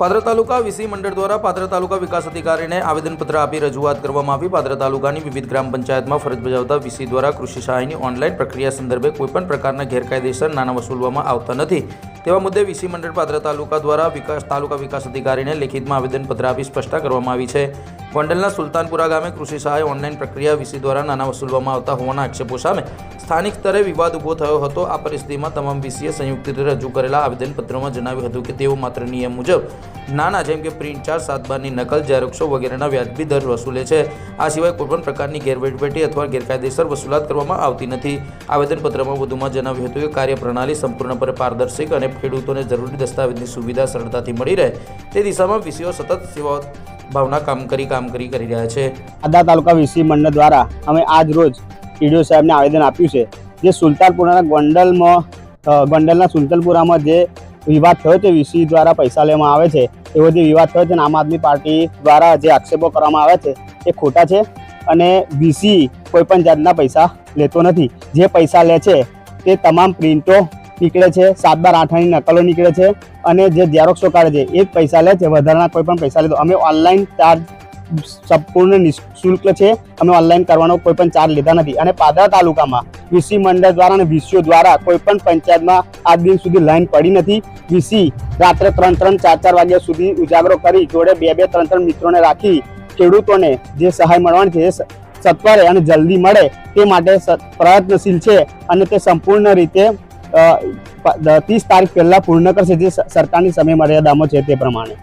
પાદરા તાલુકા VC મંડળ દ્વારા પાદર તાલુકા વિકાસ અધિકારીને આવેદનપત્ર આપી રજૂઆત કરવામાં આવી. પાદર તાલુકાની વિવિધ ગ્રામ પંચાયતમાં ફરજ બજાવતા વીસી દ્વારા કૃષિ સહાયની ઓનલાઈન પ્રક્રિયા સંદર્ભે કોઈપણ પ્રકારના ગેરકાયદેસર નાણાં વસૂલવામાં આવતા નથી. તેવા મુદ્દે વીસી મંડળ પાદર તાલુકા દ્વારા વિકાસ તાલુકા વિકાસ અધિકારીને લેખિતમાં આવેદનપત્ર આપી સ્પષ્ટતા કરવામાં આવી છે. ગોંડલના સુલતાનપુરા ગામે કૃષિ સહાય ઓનલાઈન પ્રક્રિયા વીસી દ્વારા નાના વસૂલવામાં આવતા હોવાના આક્ષેપો સામે સ્થાનિક સ્તરે વિવાદ ઊભો થયો હતો. આ પરિસ્થિતિમાં તમામ વીસીએ સંયુક્ત રીતે રજૂ કરેલા આવેદનપત્રમાં જણાવ્યું હતું કે તેઓ માત્ર નિયમ મુજબ નાના જેમ કે પ્રિન્ટ ચાર્જ સાત બારની નકલ, ઝેરોક્ષો વગેરેના વ્યાજબી દર વસૂલે છે. આ સિવાય કોઈપણ પ્રકારની ગેરવેટવેટી અથવા ગેરકાયદેસર વસૂલાત કરવામાં આવતી નથી. આવેદનપત્રમાં વધુમાં જણાવ્યું હતું કે કાર્યપ્રણાલી સંપૂર્ણપણે પારદર્શક અને ખેડૂતોને જરૂરી દસ્તાવેજની સુવિધા સરળતાથી મળી રહે. તે દિશામાં વીસીઓ સતત સેવા ભાવના કામ કરી કામગીરી કરી રહ્યા છે. આદા તાલુકા વીસી મંડળ દ્વારા અમે આજ રોજ ટીડીઓ સાહેબને આવેદન આપ્યું છે. જે સુલતાનપુરાના ગોંડલમાં ગોંડલના સુલતાનપુરામાં જે વિવાદ થયો છે વીસી દ્વારા પૈસા લેવામાં આવે છે, એવો જે વિવાદ થયો છે અને આમ આદમી પાર્ટી દ્વારા જે આક્ષેપો કરવામાં આવે છે, એ ખોટા છે અને વીસી કોઈપણ જાતના પૈસા લેતો નથી. જે પૈસા લે છે તે તમામ પ્રિન્ટો નીકળે છે, સાત બાર આઠાની નકલો નીકળે છે અને જે ઝેરોક્ષો કાઢે છે, એ પૈસા લે છે, વધારાના કોઈ પણ પૈસા લેતો અમે ઓનલાઈન ચાર્જ સંપૂર્ણ નિઃશુલ્ક છે, અમે ઓનલાઈન કરવાનો કોઈ પણ ચાર્જ લીધા નથી. અને પાદરા તાલુકામાં વીસી મંડળ દ્વારા અને વીસીઓ દ્વારા કોઈ પણ પંચાયતમાં આજ દિન સુધી લાઈન પડી નથી. વીસી રાત્રે ત્રણ ત્રણ, ચાર ચાર વાગ્યા સુધી ઉજાગરો કરી જોડે બે બે, ત્રણ ત્રણ મિત્રોને રાખી ખેડૂતોને જે સહાય મળવાની છે, એ સત્વરે અને જલ્દી મળે તે માટે પ્રયત્નશીલ છે અને તે સંપૂર્ણ રીતે ત્રીસ તારીખ પહેલા પૂર્ણ કરશે જે સરકારની સમય મર્યાદામાં છે તે પ્રમાણે.